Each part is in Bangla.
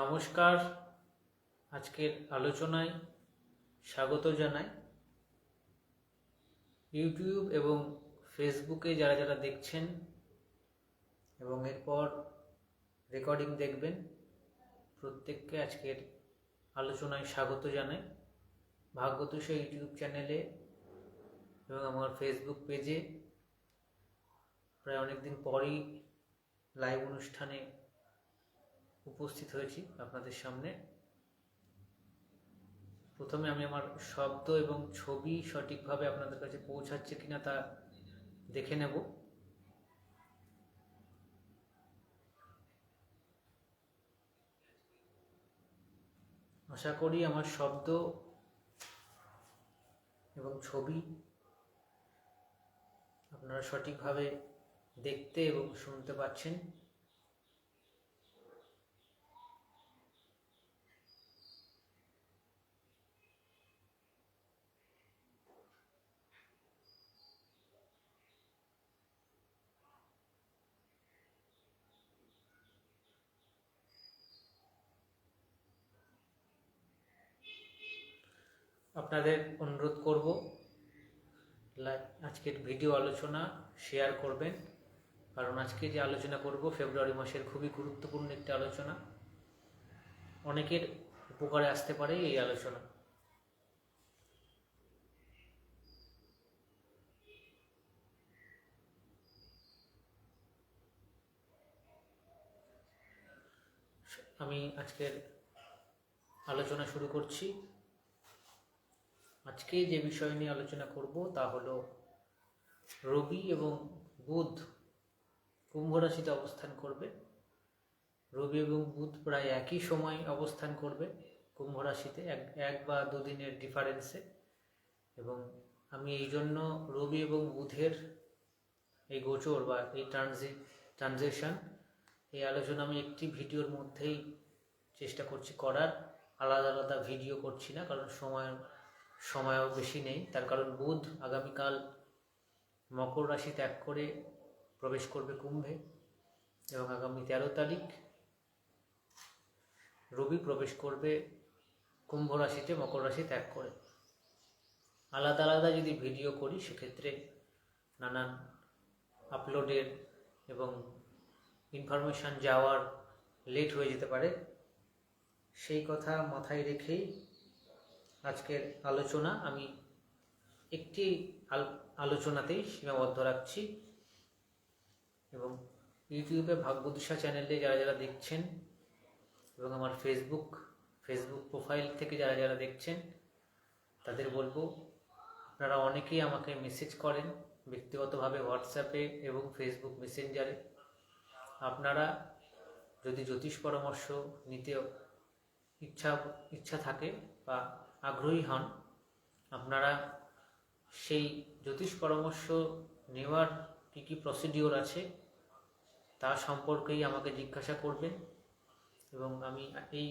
নমস্কার। আজকের আলোচনায় স্বাগত জানাই। ইউটিউব এবং ফেসবুকে যারা যারা দেখছেন এবং এরপর রেকর্ডিং দেখবেন, প্রত্যেককে আজকের আলোচনায় স্বাগত জানাই। ভাগ্যতোষ ইউটিউব চ্যানেলে এবং আমার ফেসবুক পেজে প্রায় অনেকদিন পরই লাইভ অনুষ্ঠানে উপস্থিত হয়েছি আপনাদের সামনে। প্রথমে আমি আমার শব্দ এবং ছবি সঠিকভাবে আপনাদের কাছে পৌঁছাচ্ছে কিনা তা দেখে নেব। আশা করি আমার শব্দ এবং ছবি আপনারা সঠিকভাবে দেখতে এবং শুনতে পাচ্ছেন। আপনাদের অনুরোধ করব আজকের ভিডিও আলোচনা শেয়ার করবেন। কারণ আজকে যে আলোচনা করব, ফেব্রুয়ারি মাসের খুবই গুরুত্বপূর্ণ একটি আলোচনা। অনেকের উপকারে আসতে পারে এই আলোচনা। আমি আজকের আলোচনা শুরু করছি। আজকে যে বিষয় নিয়ে আলোচনা করব তা হলো রবি এবং বুধ কুম্ভ রাশিতে অবস্থান করবে। রবি এবং বুধ প্রায় একই সময় অবস্থান করবে কুম্ভ রাশিতে, এক এক বা দুদিনের ডিফারেন্সে। এবং আমি এই জন্য রবি এবং বুধের এই গোচর বা এই ট্রানজি, ট্রানজেকশন, এই আলোচনা আমি একটি ভিডিওর মধ্যেই চেষ্টা করছি করার। আলাদা আলাদা ভিডিও করছি না, কারণ সময় সময়ও বেশি নেই। তার কারণ বুধ আগামীকাল মকর রাশি ত্যাগ করে প্রবেশ করবে কুম্ভে এবং আগামী তেরো তারিখ রবি প্রবেশ করবে কুম্ভ রাশিতে, মকর রাশি ত্যাগ করে। আলাদা আলাদা যদি ভিডিও করি, সেক্ষেত্রে নানান আপলোডের এবং ইনফরমেশান যাওয়ার লেট হয়ে যেতে পারে। সেই কথা মাথায় রেখেই আজকের আলোচনা। আমি একটি আল- আলোচনাতেই সীমাবদ্ধ রাখছি এবং ইউটিউবে ভাগ্যদিশা চ্যানেলে যারা যারা দেখছেন এবং আমার ফেসবুক ফেসবুক প্রোফাইল থেকে যারা যারা দেখছেন, তাদের বলব, আপনারা অনেকেই আমাকে মেসেজ করেন ব্যক্তিগতভাবে হোয়াটসঅ্যাপে এবং ফেসবুক মেসেঞ্জারে আপনারা যদি জ্যোতিষ পরামর্শ নিতে ইচ্ছা ইচ্ছা থাকে বা আগ্রহী হন, আপনারা সেই জ্যোতিষ পরামর্শ নেওয়ার কী কী প্রসিডিওর আছে তা সম্পর্কেই আমাকে জিজ্ঞাসা করবেন এবং আমি এই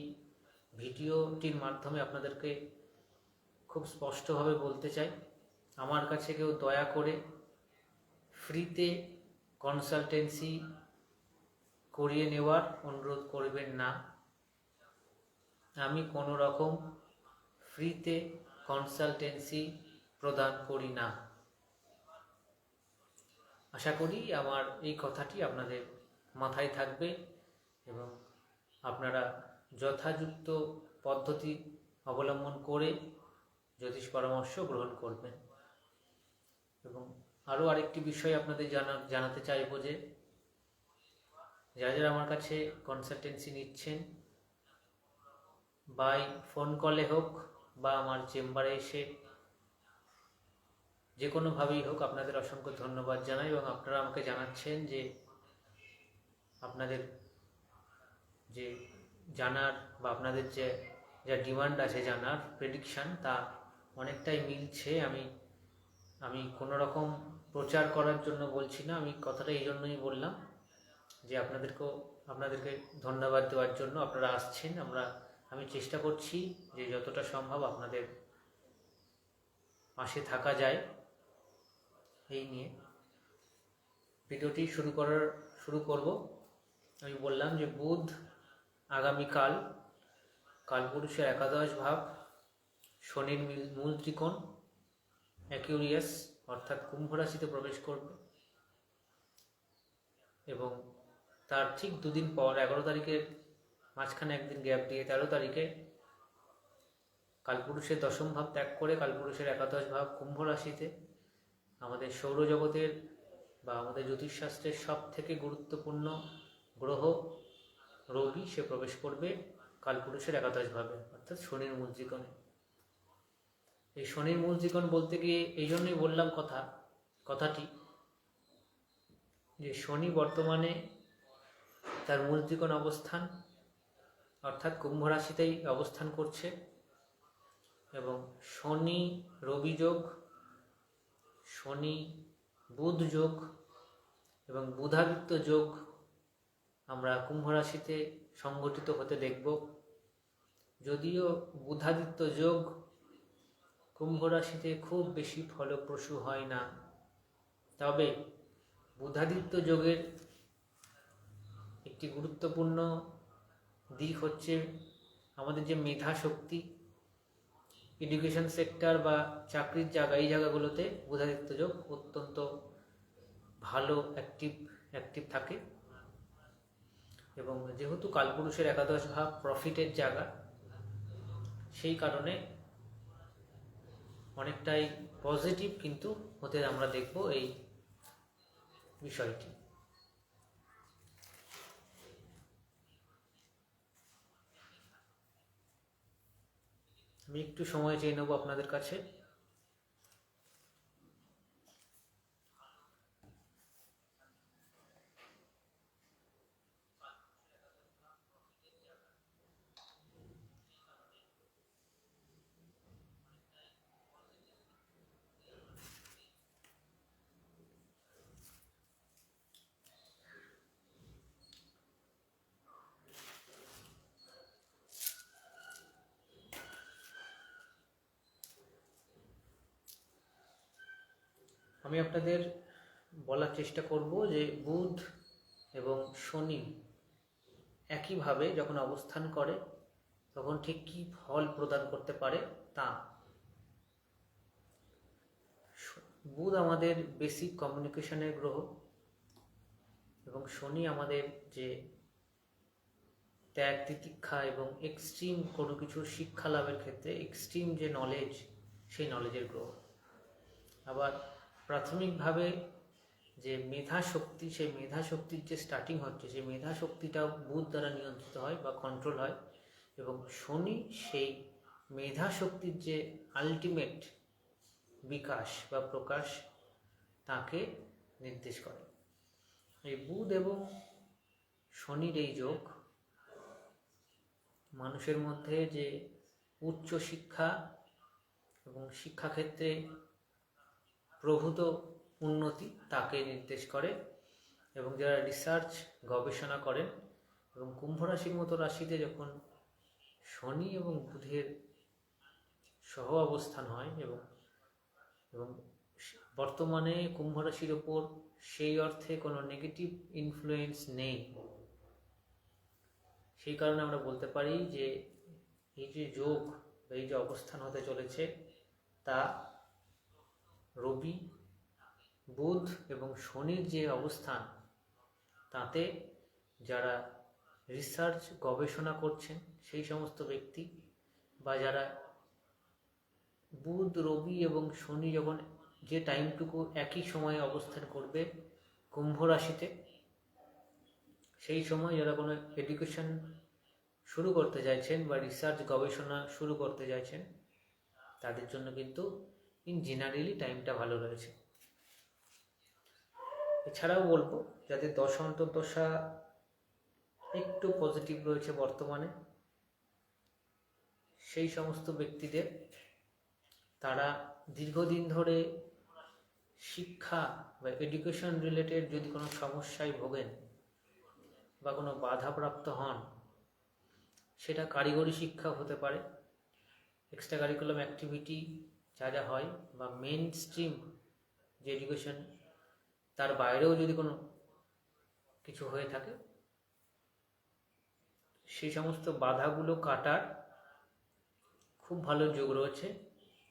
ভিডিওটির মাধ্যমে আপনাদেরকে খুব স্পষ্টভাবে বলতে চাই। আমার কাছে কেউ দয়া করে ফ্রিতে কনসালটেন্সি করিয়ে নেওয়ার অনুরোধ করবেন না। আমি কোনো রকম ফ্রিতে কনসালটেন্সি প্রদান করি না। আশা করি আমার এই কথাটি আপনাদের মাথায় থাকবে এবং আপনারা যথাযুক্ত পদ্ধতি অবলম্বন করে জ্যোতিষ পরামর্শ গ্রহণ করবেন। এবং আরও আরেকটি বিষয় আপনাদের জানা, জানাতে চাইব যে, যারা যারা আমার কাছে কনসালটেন্সি নিচ্ছেন, বাই ফোন কলে হোক বা আমার চেম্বারে এসে যে কোনোভাবেই হোক আপনাদের অসংখ্য ধন্যবাদ জানাই এবং আপনারা আমাকে জানাচ্ছেন যে আপনাদের যে জানার বা আপনাদের যে, যা ডিমান্ড আছে জানার প্রেডিকশান তা অনেকটাই মিলছে। আমি আমি কোনো রকম প্রচার করার জন্য বলছি না, আমি কথাটা এই জন্যই বললাম যে আপনাদেরকেও, আপনাদেরকে ধন্যবাদ দেওয়ার জন্য আপনারা আসছেন। আমরা আমি চেষ্টা করছি যে যতটা সম্ভব আপনাদের পাশে থাকা যায় এই নিয়ে। ভিডিওটি শুরু করার, শুরু করব। আমি বললাম যে বুধ আগামীকাল কালপুরুষের একাদশ ভাব, শনির মিল- ত্রিকোণ, অ্যাকিউরিয়াস অর্থাৎ কুম্ভ রাশিতে প্রবেশ করবে এবং তার ঠিক দুদিন পর, এগারো তারিখের মাঝখানে একদিন গ্যাপ দিয়ে তেরো তারিখে কালপুরুষের দশম ভাব ত্যাগ করে কালপুরুষের একাদশ ভাব কুম্ভ রাশিতে আমাদের সৌরজগতের বা আমাদের জ্যোতিষশাস্ত্রের সব থেকে গুরুত্বপূর্ণ গ্রহ রবি, সে প্রবেশ করবে কালপুরুষের একাদশ ভাবে, অর্থাৎ শনির মূল ত্রিকোণে এই শনির মূল ত্রিকোণ বলতে গিয়ে এই জন্যই বললাম কথা, কথাটি যে শনি বর্তমানে তার মূল ত্রিকোণ অবস্থান অর্থাৎ কুম্ভ রাশিতেই অবস্থান করছে এবং শনি রবি যোগ, শনি বুধ যোগ এবং বুধাদিত্য যোগ আমরা কুম্ভ রাশিতে সংগঠিত হতে দেখব। যদিও বুধাদিত্য যোগ কুম্ভ রাশিতে খুব বেশি ফলপ্রসূ হয় না, তবে বুধাদিত্য যোগের একটি গুরুত্বপূর্ণ দিক হচ্ছে আমাদের যে মেধা শক্তি এডুকেশন সেক্টর বা চাকরির জায়গা, এই জায়গাগুলোতে বুধাদিত্য যোগ অত্যন্ত ভালো অ্যাক্টিভ অ্যাক্টিভ থাকে। এবং যেহেতু কালপুরুষের একাদশ ভাগ প্রফিটের জায়গা, সেই কারণে অনেকটাই পজিটিভ কিন্তু হতে আমরা দেখব এই বিষয়টি। আমি একটু সময় চেয়ে নেব আপনাদের কাছে। আমি আপনাদের বলার চেষ্টা করব যে বুধ এবং শনি একইভাবে যখন অবস্থান করে, তখন ঠিক কী ফল প্রদান করতে পারে তা। বুধ আমাদের বেসিক কমিউনিকেশনের গ্রহ এবং শনি আমাদের যে ত্যাগ, তিতিক্ষা এবং এক্সট্রিম কোনো কিছু শিক্ষা লাভের ক্ষেত্রে এক্সট্রিম যে নলেজ সেই নলেজের গ্রহ। আবার প্রাথমিকভাবে যে মেধা শক্তি সেই মেধা শক্তির যে স্টার্টিং হচ্ছে, সেই মেধা শক্তিটাও বুধ দ্বারা নিয়ন্ত্রিত হয় বা কন্ট্রোল হয় এবং শনি সেই মেধা শক্তির যে আলটিমেট বিকাশ বা প্রকাশ তাকে নির্দেশ করে। এই বুধ এবং শনির এই যোগ মানুষের মধ্যে যে উচ্চ শিক্ষা এবং শিক্ষাক্ষেত্রে প্রভূত উন্নতি তাকে নির্দেশ করে এবং যারা রিসার্চ গবেষণা করেন এবং কুম্ভ রাশির মতো রাশিতে যখন শনি এবং বুধের সহ অবস্থান হয় এবং এবং বর্তমানে কুম্ভ রাশির ওপর সেই অর্থে কোনো নেগেটিভ ইনফ্লুয়েন্স নেই। সেই কারণে আমরা বলতে পারি যে এই যে যোগ বা এই যে অবস্থান হতে চলেছে, তা রবি, বুধ এবং শনির যে অবস্থান, তাতে যারা রিসার্চ গবেষণা করছেন, সেই সমস্ত ব্যক্তি বা যারা বুধ, রবি এবং শনি যখন যে টাইমটুকু একই সময়ে অবস্থান করবে কুম্ভ রাশিতে, সেই সময় যারা কোনো এডুকেশন শুরু করতে চাইছেন বা রিসার্চ গবেষণা শুরু করতে চাইছেন, তাদের জন্য কিন্তু ইন জেনারেলি টাইমটা ভালো রয়েছে। এছাড়াও বলব, যাদের দশা, অন্তর্দশা একটু পজিটিভ রয়েছে বর্তমানে, সেই সমস্ত ব্যক্তিদের তারা দীর্ঘদিন ধরে শিক্ষা বা এডুকেশন রিলেটেড যদি কোনো সমস্যায় ভোগেন বা কোনো বাধাপ্রাপ্ত হন, সেটা কারিগরি শিক্ষা হতে পারে। এক্সট্রা কারিকুলাম অ্যাক্টিভিটি যা যা হয় বা মেন স্ট্রিম যে এডুকেশন তার বাইরেও যদি কোনো কিছু হয়ে থাকে, সেই সমস্ত বাধাগুলো কাটার খুব ভালো যোগ রয়েছে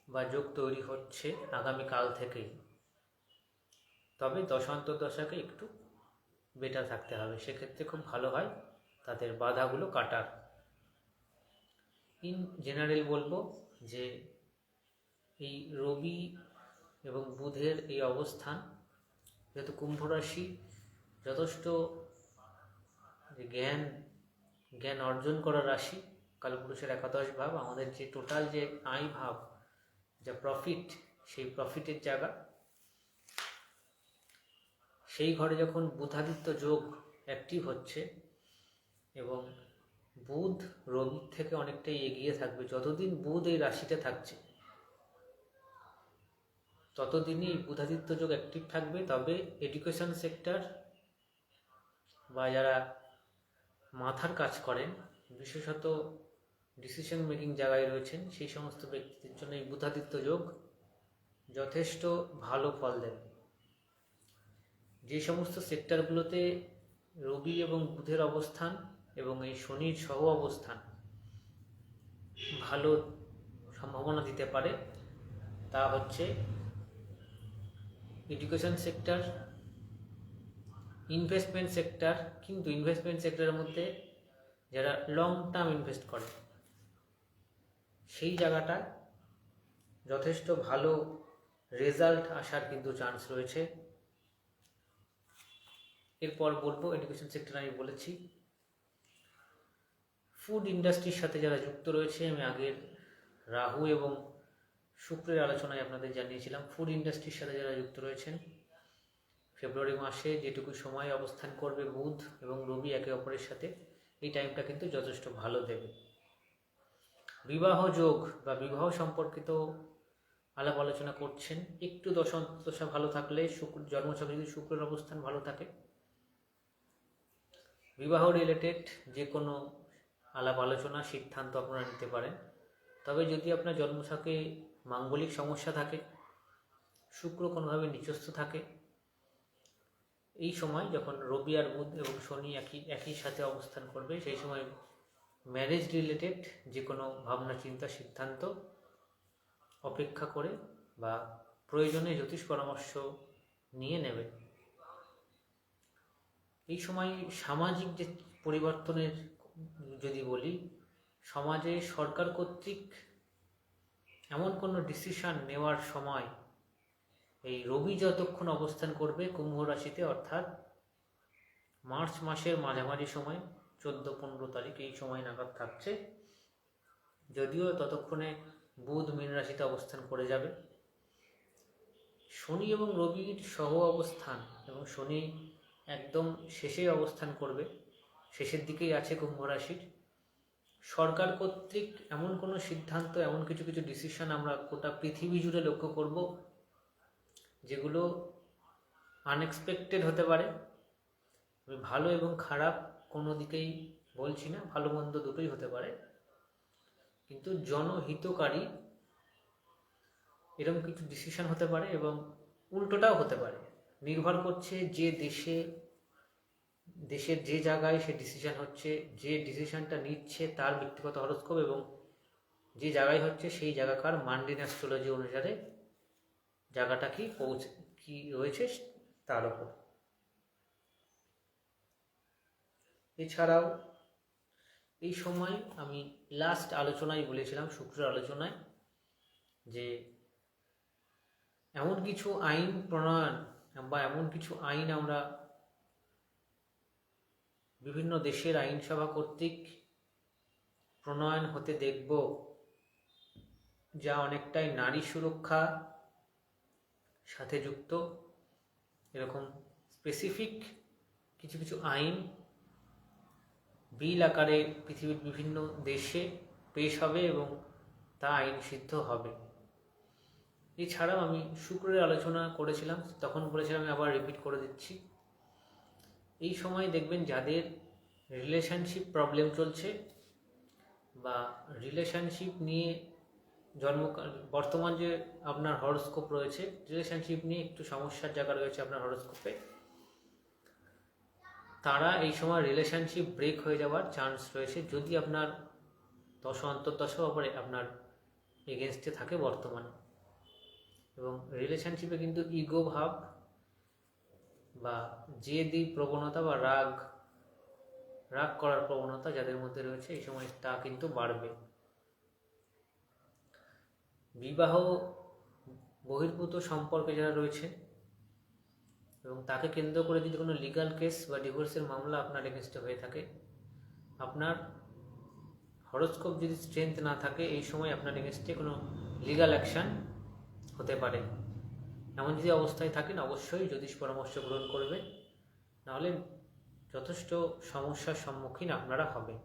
বা যোগ তৈরি হচ্ছে আগামীকাল থেকেই। তবে দশান্ত দশাকে একটু বেটার থাকতে হবে। সেক্ষেত্রে খুব ভালো হয় তাদের বাধাগুলো কাটার। ইন জেনারেল বলব যে এই রবি এবং বুধের এই অবস্থান যেহেতু কুম্ভ রাশি, যথেষ্ট যে জ্ঞান জ্ঞান অর্জন করার রাশি, কালপুরুষের একাদশ ভাব, আমাদের যে টোটাল যে আয় ভাব, যা প্রফিট সেই প্রফিটের জায়গা। সেই ঘরে যখন বুধাদিত্য যোগ অ্যাক্টিভ হচ্ছে এবং বুধ রবির থেকে অনেকটাই এগিয়ে থাকবে, যতদিন বুধ এই রাশিতে থাকছে ততদিনই বুধাদিত্য যোগ অ্যাক্টিভ থাকবে, তবে এডুকেশন সেক্টর বা যারা মাথার কাজ করেন, বিশেষত ডিসিশন মেকিং জায়গায় রয়েছেন, সেই সমস্ত ব্যক্তিদের জন্য এই বুধাদিত্য যোগ যথেষ্ট ভালো ফল দেবে। যে সমস্ত সেক্টরগুলোতে রবি এবং বুধের অবস্থান এবং এই শনির সহ অবস্থান ভালো সম্ভাবনা দিতে পারে, তা হচ্ছে এডুকেশন সেক্টর ইনভেস্টমেন্ট সেক্টর কিন্তু ইনভেস্টমেন্ট সেক্টরের মধ্যে যারা লং টার্ম ইনভেস্ট করে, সেই জায়গাটা যথেষ্ট ভালো রেজাল্ট আসার কিন্তু চান্স রয়েছে। এরপর বলব এডুকেশন সেক্টর আমি বলেছি। ফুড ইন্ডাস্ট্রির সাথে যারা যুক্ত রয়েছে, আমি আগের রাহু এবং শুক্রের আলোচনায় আপনাদের জানিয়েছিলাম ফুড ইন্ডাস্ট্রির সাথে যারা যুক্ত রয়েছেন, ফেব্রুয়ারি মাসে যেটুকু সময় অবস্থান করবে বুধ এবং রবি একে অপরের সাথে, এই টাইমটা কিন্তু যথেষ্ট ভালো দেবে। বিবাহ যোগ বা বিবাহ সম্পর্কিত আলাপ আলোচনা করছেন, একটু দশা ভালো থাকলে শুক্র, জন্মছকে যদি শুক্রের অবস্থান ভালো থাকে, বিবাহ রিলেটেড যে কোনো আলাপ আলোচনা সিদ্ধান্ত আপনারা নিতে পারেন। তবে যদি আপনার জন্মছকে মাঙ্গলিক সমস্যা থাকে, শুক্র কোনোভাবে নিচস্থ থাকে। এই সময় যখন রবি আর বুধ এবং শনি একই একই সাথে অবস্থান করবে, সেই সময় ম্যারেজ রিলেটেড যে কোনো ভাবনা, চিন্তা, সিদ্ধান্ত অপেক্ষা করে বা প্রয়োজনে জ্যোতিষ পরামর্শ নিয়ে নেবে। এই সময় সামাজিক যে পরিবর্তনের যদি বলি, সমাজে সরকার কর্তৃক এমন কোনো ডিসিশন নেওয়ার সময় এই রবি যতক্ষণ অবস্থান করবে কুম্ভ রাশিতে, অর্থাৎ মার্চ মাসের মাঝামাঝি সময়, চোদ্দ পনেরো তারিখ এই সময় নাগাদ থাকছে, যদিও ততক্ষণে বুধ মীন রাশিতে অবস্থান করে যাবে। শনি এবং রবির সহ অবস্থান এবং শনি একদম শেষে অবস্থান করবে, শেষের দিকেই আছে কুম্ভ রাশির। সরকার কর্তৃক এমন কোনো সিদ্ধান্ত, এমন কিছু কিছু ডিসিশন আমরা গোটা পৃথিবী জুড়ে লক্ষ্য করব, যেগুলো আনএক্সপেক্টেড হতে পারে। আমি ভালো এবং খারাপ কোনো দিকেই বলছি না, ভালো মন্দ দুটোই হতে পারে। কিন্তু জনহিতকারী এরকম কিছু ডিসিশন হতে পারে এবং উল্টোটাও হতে পারে। নির্ভর করছে যে দেশে দেশের যে জায়গায় সে ডিসিশন হচ্ছে, যে ডিসিশনটা নিচ্ছে তার ব্যক্তিগত হরস্কোপ এবং যে জায়গায় হচ্ছে সেই জায়গাকার মান্ডিন অ্যাস্ট্রোলজি অনুসারে জায়গাটা কি পৌঁছে, কি রয়েছে তার উপর এছাড়াও এই সময় আমি লাস্ট আলোচনায় বলেছিলাম শুক্রের আলোচনায়, যে এমন কিছু আইন প্রণয়ন বা এমন কিছু আইন আমরা বিভিন্ন দেশের আইনসভা কর্তৃক প্রণয়ন হতে দেখব যা অনেকটাই নারী সুরক্ষা সাথে যুক্ত। এরকম স্পেসিফিক কিছু কিছু আইন বিল আকারে পৃথিবীর বিভিন্ন দেশে পেশ হবে এবং তা আইন সিদ্ধ হবে। এছাড়াও আমি শুক্রের আলোচনা করেছিলাম, তখন বলেছিলাম আমি আবার রিপিট করে দিচ্ছি। এই সময় দেখবেন যাদের রিলেশনশিপ প্রবলেম চলছে বা রিলেশনশিপ নিয়ে জন্মকাল বর্তমান যে আপনার হরস্কোপ রয়েছে রিলেশনশিপ নিয়ে একটু সমস্যার জায়গা রয়েছে আপনার হরস্কোপে তারা এই সময় রিলেশনশিপ ব্রেক হয়ে যাওয়ার চান্স রয়েছে যদি আপনার দশ অন্তর্দশ ওপরে আপনার এগেনস্টে থাকে বর্তমানে। এবং রিলেশনশিপে কিন্তু ইগো ভাব বা জেদি প্রবণতা বা রাগ রাগ করার প্রবণতা যাদের মধ্যে রয়েছে, এই সময় তা কিন্তু বাড়বে। বিবাহ বহির্ভূত সম্পর্কে যারা রয়েছে এবং তাকে কেন্দ্র করে যদি কোনো লিগাল কেস বা ডিভোর্সের মামলা আপনার এগেনস্টে হয়ে থাকে, আপনার হরস্কোপ যদি স্ট্রেংথ না থাকে, এই সময় আপনার এগেনস্টে কোনো লিগাল অ্যাকশন হতে পারে। এমন যদি অবস্থায় থাকেন, অবশ্যই জ্যোতিষ পরামর্শ গ্রহণ করবে। নাহলে যথেষ্ট সমস্যার সম্মুখীন আপনারা হবেন।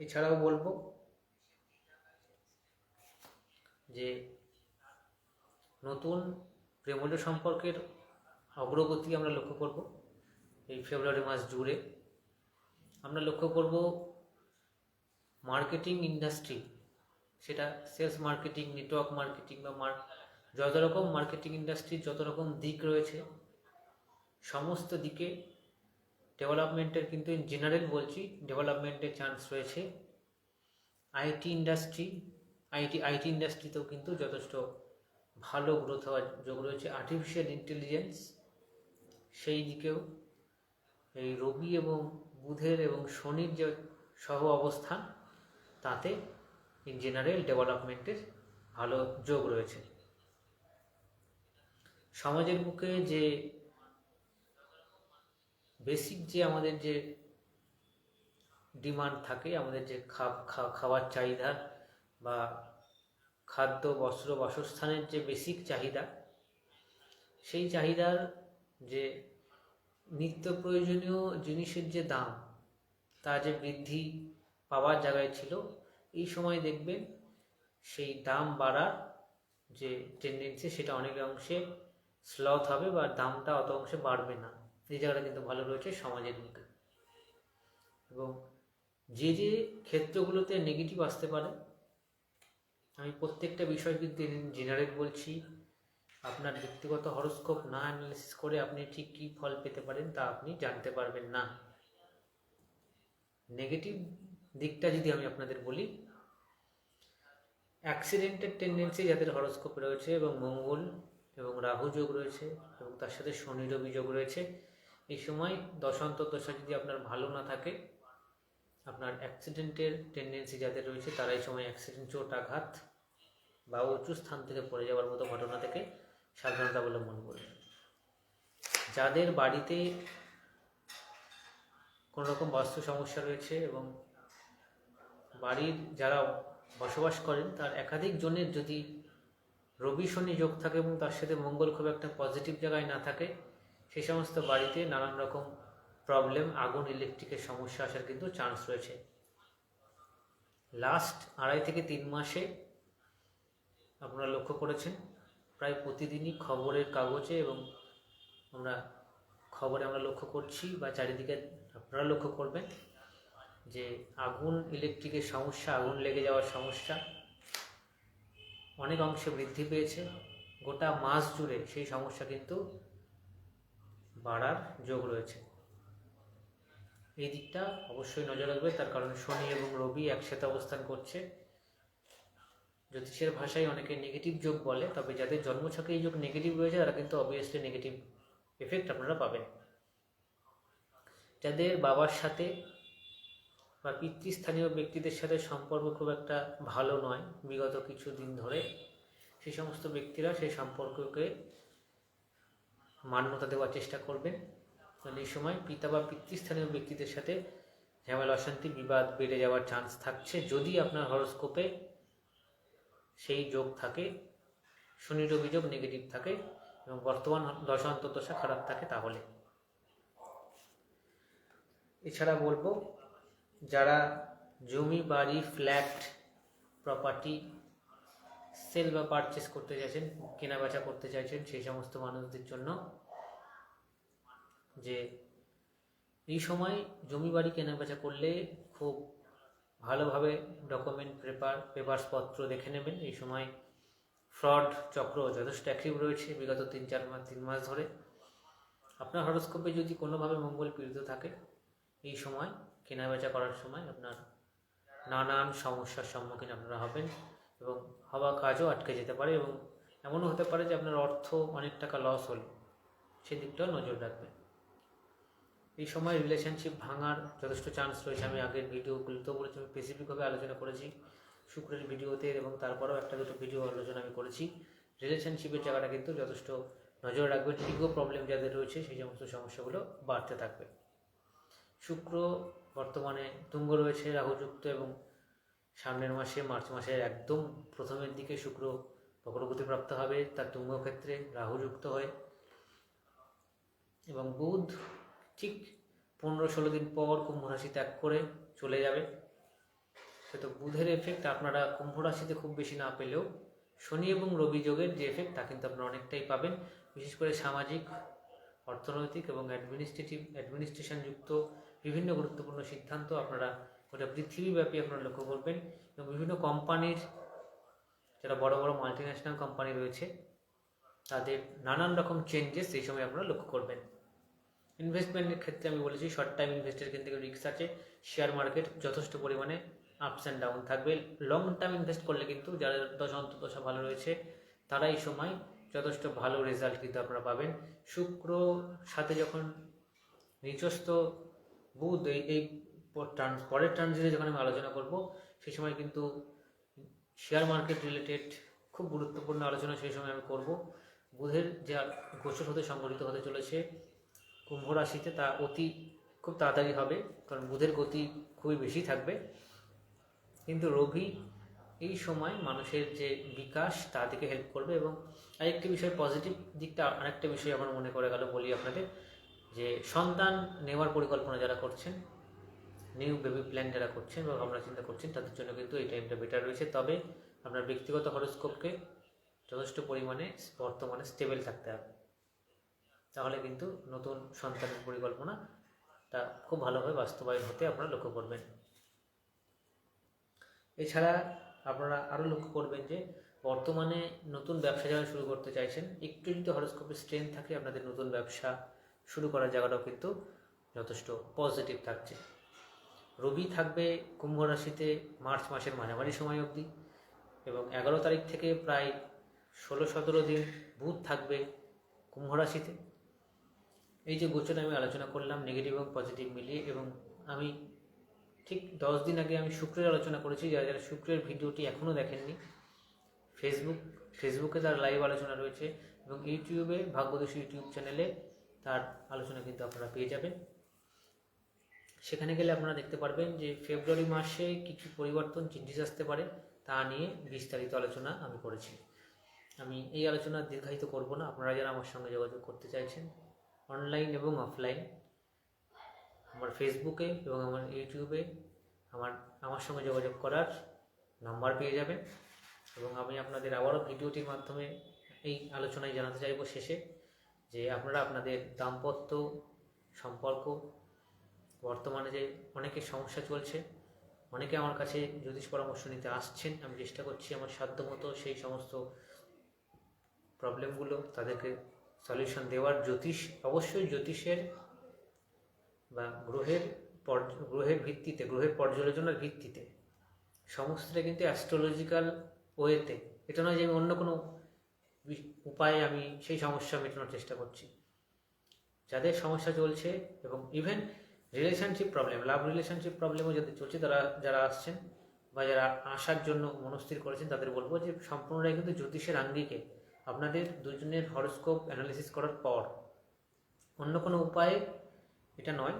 এছাড়াও বলব যে, নতুন প্রেমজ সম্পর্কের অগ্রগতি আমরা লক্ষ্য করব এই ফেব্রুয়ারি মাস জুড়ে। আমরা লক্ষ্য করব মার্কেটিং ইন্ডাস্ট্রি সেটা সেলস মার্কেটিং নেটওয়ার্ক মার্কেটিং বা যত রকম মার্কেটিং ইন্ডাস্ট্রির যত রকম দিক রয়েছে, সমস্ত দিকে ডেভেলপমেন্টের কিন্তু ইন জেনারেল বলছি ডেভেলপমেন্টের চান্স রয়েছে। আইটি ইন্ডাস্ট্রি আইটি আইটি ইন্ডাস্ট্রিতেও কিন্তু যথেষ্ট ভালো গ্রোথ হওয়ার যোগ রয়েছে। আর্টিফিশিয়াল ইন্টেলিজেন্স সেই দিকেও এই রবি এবং বুধের এবং শনির যে সহ অবস্থান, তাতে ইন জেনারেল ডেভেলপমেন্টের ভালো যোগ রয়েছে। সমাজের বুকে যে বেসিক যে আমাদের যে ডিমান্ড থাকে, আমাদের যে খাবার চাহিদা বা খাদ্য, বস্ত্র, বাসস্থানের যে বেসিক চাহিদা, সেই চাহিদার যে নিত্য প্রয়োজনীয় জিনিসের যে দাম, তা যে বৃদ্ধি পাওয়ার জায়গায় ছিল এই সময় দেখবেন সেই দাম বাড়ার যে টেন্ডেন্সি সেটা অনেক অংশে স্লথ হবে বা দামটা অত অংশে বাড়বে না। এই জায়গাটা কিন্তু ভালো রয়েছে সমাজের মুখে এবং যে যে ক্ষেত্রগুলোতে নেগেটিভ আসতে পারে, আমি প্রত্যেকটা বিষয় কিন্তু জেনারেল বলছি। আপনার ব্যক্তিগত হরস্কোপ না অ্যানালিসিস করে আপনি ঠিক কী ফল পেতে পারেন তা আপনি জানতে পারবেন না। নেগেটিভ দিকটা যদি আমি আপনাদের বলি অ্যাক্সিডেন্টের টেন্ডেন্সি যাদের হরস্কোপে রয়েছে এবং মঙ্গল এবং রাহু যোগ রয়েছে এবং তার সাথে শনি রবি যোগ রয়েছে, এই সময় দশান্তর দশা যদি আপনার ভালো না থাকে, আপনার অ্যাক্সিডেন্টের টেন্ডেন্সি যাদের রয়েছে, তারা এই সময় অ্যাক্সিডেন্ট চোট, আঘাত বা উঁচু স্থান থেকে পড়ে যাওয়ার মতো ঘটনা থেকে সাবধানতা অবলম্বন করবে যাদের বাড়িতে কোনো রকম বাস্তু সমস্যা রয়েছে এবং বাড়ির যারা বসবাস করেন, তার একাধিক জনের যদি রবি শনি যোগ থাকে এবং তার সাথে মঙ্গল খুব একটা পজিটিভ জায়গায় না থাকে সেই সমস্ত বাড়িতে নানান রকম প্রবলেম আগুন ইলেকট্রিকের সমস্যা আসার কিন্তু চান্স রয়েছে। লাস্ট আড়াই থেকে তিন মাসে আপনারা লক্ষ্য করেছেন, প্রায় প্রতিদিনই খবরের কাগজে এবং আমরা খবরে আমরা লক্ষ্য করছি বা চারিদিকে আপনারা লক্ষ্য করবেন। যে আগুন ইলেকট্রিকের সমস্যা, আগুন লেগে যাওয়ার সমস্যা, অনেক অংশে বৃদ্ধি পেয়েছে। গোটা মাস জুড়ে সেই সমস্যা কিন্তু বাড়ার যোগ রয়েছে। এই দিকটা অবশ্যই নজর রাখবে, তার কারণ শনি এবং রবি একসাথে অবস্থান করছে। জ্যোতিষের ভাষায় অনেকে নেগেটিভ যোগ বলে, তবে যাদের জন্মছকে এই যোগ নেগেটিভ রয়েছে, তারা কিন্তু অবভিয়াসলি নেগেটিভ এফেক্ট আপনারা পাবেন। যাদের বাবার সাথে বা পিতৃস্থানীয় ব্যক্তিদের সাথে সম্পর্ক খুব একটা ভালো নয় বিগত কিছু দিন ধরে। সেই সমস্ত ব্যক্তিরা সেই সম্পর্ককে মান্যতা দেওয়ার চেষ্টা করবেন। এই সময় পিতা বা পিতৃস্থানীয় ব্যক্তিদের সাথে ঝামেলা, অশান্তি, বিবাদ বেড়ে যাওয়ার চান্স থাকছে। যদি আপনার হরস্কোপে সেই যোগ থাকে শনির অভিযোগ নেগেটিভ থাকে এবং বর্তমান দশা খারাপ থাকে, তাহলে। এছাড়া বলব যারা জমি, বাড়ি ফ্ল্যাট প্রপার্টি সেল বা পারচেস করতে চাইছেন কেনাবেচা করতে চাইছেন, সেই সমস্ত মানুষদের জন্য যে এই সময় জমি, বাড়ি কেনাবেচা করলে খুব ভালোভাবে ডকুমেন্ট পেপার পেপারসপত্র দেখে নেবেন। এই সময় ফ্রড চক্র যথেষ্ট অ্যাক্টিভ রয়েছে বিগত তিন, চার মাস তিন মাস ধরে। আপনার হরস্কোপে যদি কোনোভাবে মঙ্গল পীড়িত থাকে, এই সময় কেনাবেচা করার সময় আপনার নানান সমস্যার সম্মুখীন আপনারা হবেন এবং হওয়া কাজও আটকে যেতে পারে এবং এমনও হতে পারে যে আপনার অর্থ অনেক টাকা লস হলো। সেদিকটাও নজর রাখবেন। এই সময় রিলেশনশিপ ভাঙার যথেষ্ট চান্স রয়েছে। আমি আগের ভিডিওগুলোতেও বলেছি, আমি স্পেসিফিকভাবে আলোচনা করেছি। শুক্রের ভিডিওতে এবং তারপরেও একটা দুটো ভিডিও আলোচনা আমি করেছি। রিলেশনশিপের জায়গাটা কিন্তু যথেষ্ট নজর রাখবেন। ইগো প্রবলেম যাদের রয়েছে, সেই সমস্ত সমস্যাগুলো বাড়তে থাকবে। শুক্র বর্তমানে তুঙ্গ রয়েছে রাহুযুক্ত এবং সামনের মাসে মার্চ মাসের একদম প্রথমের দিকে শুক্র বক্রগতিপ্রাপ্ত হবে তার তুঙ্গ ক্ষেত্রে রাহুযুক্ত হয়ে। এবং বুধ ঠিক পনেরো ষোলো দিন পর কুম্ভ রাশি ত্যাগ করে চলে যাবে। সে তো বুধের এফেক্ট আপনারা কুম্ভ রাশিতে খুব বেশি না পেলেও শনি এবং রবি যোগের যে এফেক্ট তা কিন্তু আপনারা অনেকটাই পাবেন। বিশেষ করে সামাজিক, অর্থনৈতিক এবং অ্যাডমিনিস্ট্রেটিভ অ্যাডমিনিস্ট্রেশন যুক্ত বিভিন্ন গুরুত্বপূর্ণ সিদ্ধান্ত আপনারা গোটা পৃথিবীব্যাপী আপনারা লক্ষ্য করবেন এবং বিভিন্ন কোম্পানির যারা বড় বড় মাল্টি ন্যাশনাল কোম্পানি রয়েছে, তাদের নানান রকম চেঞ্জেস এই সময় আপনারা লক্ষ্য করবেন। ইনভেস্টমেন্টের ক্ষেত্রে আমি বলেছি শর্ট টাইম ইনভেস্টের কিন্তু রিস্ক আছে। শেয়ার মার্কেট যথেষ্ট পরিমাণে আপস অ্যান্ড ডাউন থাকবে। লং টার্ম ইনভেস্ট করলে কিন্তু যাদের দশা অন্তর্দশা ভালো রয়েছে, তারা এই সময় যথেষ্ট ভালো রেজাল্ট কিন্তু আপনারা পাবেন। শুক্র সাথে যখন নিজস্ব বুধ এই এই পরের ট্রানজিটে যখন আমি আলোচনা করব সেই সময় কিন্তু শেয়ার মার্কেট রিলেটেড খুব গুরুত্বপূর্ণ আলোচনা সেই সময় আমি করব। বুধের যা গোচর হতে সংগঠিত হতে চলেছে কুম্ভ রাশিতে, তা অতি খুব তাড়াতাড়ি হবে, কারণ বুধের গতি খুবই বেশি থাকবে। কিন্তু রবি এই সময় মানুষের যে বিকাশ, তা দিকে হেল্প করবে এবং আরেকটি বিষয় পজিটিভ দিকটা আরেকটা বিষয় আমার মনে করে গেল বলি আপনাদের। যে সন্তান নেওয়ার পরিকল্পনা যারা করছেন নিউ বেবি প্ল্যান যারা করছেন বা ভাবনা চিন্তা করছেন, তাদের জন্য কিন্তু এই টাইমটা বেটার রয়েছে। তবে আপনার ব্যক্তিগত হরস্কোপকে যথেষ্ট পরিমাণে বর্তমানে স্টেবল থাকতে হবে। তাহলে কিন্তু নতুন সন্তানের পরিকল্পনাটা খুব ভালোভাবে বাস্তবায়ন হতে আপনারা লক্ষ্য করবেন। এছাড়া আপনারা আরও লক্ষ্য করবেন যে, বর্তমানে নতুন ব্যবসা যারা শুরু করতে চাইছেন, একটু যদি হরস্কোপের স্ট্রেংথ থাকে, আপনাদের নতুন ব্যবসা শুরু করার জায়গাটাও কিন্তু যথেষ্ট পজিটিভ থাকছে। রবি থাকবে কুম্ভ রাশিতে মার্চ মাসের মাঝামাঝি সময় অবধি এবং এগারো তারিখ থেকে প্রায় ষোলো সতেরো দিন বুধ থাকবে কুম্ভ রাশিতে। এই যে গোচরে আমি আলোচনা করলাম নেগেটিভ এবং পজিটিভ মিলিয়ে এবং আমি ঠিক দশ দিন আগে আমি শুক্রের আলোচনা করেছি, যারা যারা শুক্রের ভিডিওটি এখনও দেখেননি ফেসবুক ফেসবুকে তার লাইভ আলোচনা রয়েছে এবং ইউটিউবে ভাগ্যদোষী ইউটিউব চ্যানেলে তার আলোচনা কিন্তু আপনারা পেয়ে যাবেন। সেখানে গেলে আপনারা দেখতে পারবেন যে ফেব্রুয়ারি মাসে কিছু পরিবর্তন চেঞ্জেস আসতে পারে তা নিয়ে বিস্তারিত আলোচনা আমি করেছি। আমি এই আলোচনা দীর্ঘায়িত করব না, আপনারা যারা আমার সঙ্গে যোগাযোগ করতে চাইছেন অনলাইন এবং অফলাইন আমার ফেসবুকে এবং আমার ইউটিউবে আমার আমার সঙ্গে যোগাযোগ করার নাম্বার পেয়ে যাবেন। এবং আমি আপনাদের আবারও ভিডিওটির মাধ্যমে এই আলোচনায় জানাতে চাইব শেষে। যে আপনারা আপনাদের দাম্পত্য সম্পর্ক, বর্তমানে যে অনেকের সমস্যা চলছে, অনেকে আমার কাছে জ্যোতিষ পরামর্শ নিতে আসছেন, আমি চেষ্টা করছি আমার সাধ্যমতো সেই সমস্ত প্রবলেমগুলো তাদেরকে সলিউশন দেওয়ার। জ্যোতিষ, অবশ্যই জ্যোতিষের বা গ্রহের গ্রহের ভিত্তিতে, গ্রহের পর্যালোচনার ভিত্তিতে। সমস্তটা কিন্তু অ্যাস্ট্রোলজিক্যাল ওয়েতে এটা নয় যে আমি অন্য কোনো উপায়ে আমি সেই সমস্যা মেটানোর চেষ্টা করছি। যাদের সমস্যা চলছে এবং even relationship problem love relationship প্রবলেমও যাদের চলছে তারা, যারা আসছেন বা যারা আসার জন্য মনস্থির করেছেন তাদের বলব যে সম্পূর্ণটাই কিন্তু জ্যোতিষের আঙ্গিকে। আপনাদের দুজনের হরস্কোপ অ্যানালিসিস করার পর অন্য কোনো উপায়ে এটা নয়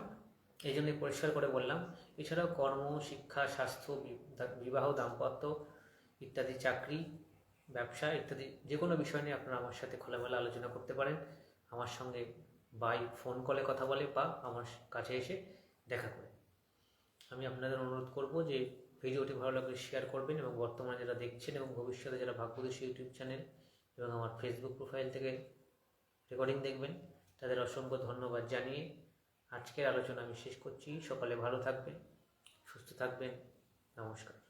এই জন্যই পরিষ্কার করে বললাম। এছাড়াও কর্ম, শিক্ষা, স্বাস্থ্য বিবাহ, দাম্পত্য ইত্যাদি চাকরি ব্যবসা, ইত্যাদি যে কোনো বিষয় নিয়ে আপনারা আমার সাথে খোলামেলা আলোচনা করতে পারেন। আমার সঙ্গে বাই ফোন কলে কথা বলে বা আমার কাছে এসে দেখা করে। আমি আপনাদের অনুরোধ করব যে ভিডিওটি ভালো লাগলে শেয়ার করবেন এবং বর্তমানে যারা দেখছেন এবং ভবিষ্যতে যারা ভাগ্যদোষী ইউটিউব চ্যানেল এবং আমার ফেসবুক প্রোফাইল থেকে রেকর্ডিং দেখবেন, তাদের অসংখ্য ধন্যবাদ জানিয়ে আজকের আলোচনা আমি শেষ করছি। সকালে ভালো থাকবেন, সুস্থ থাকবেন। নমস্কার।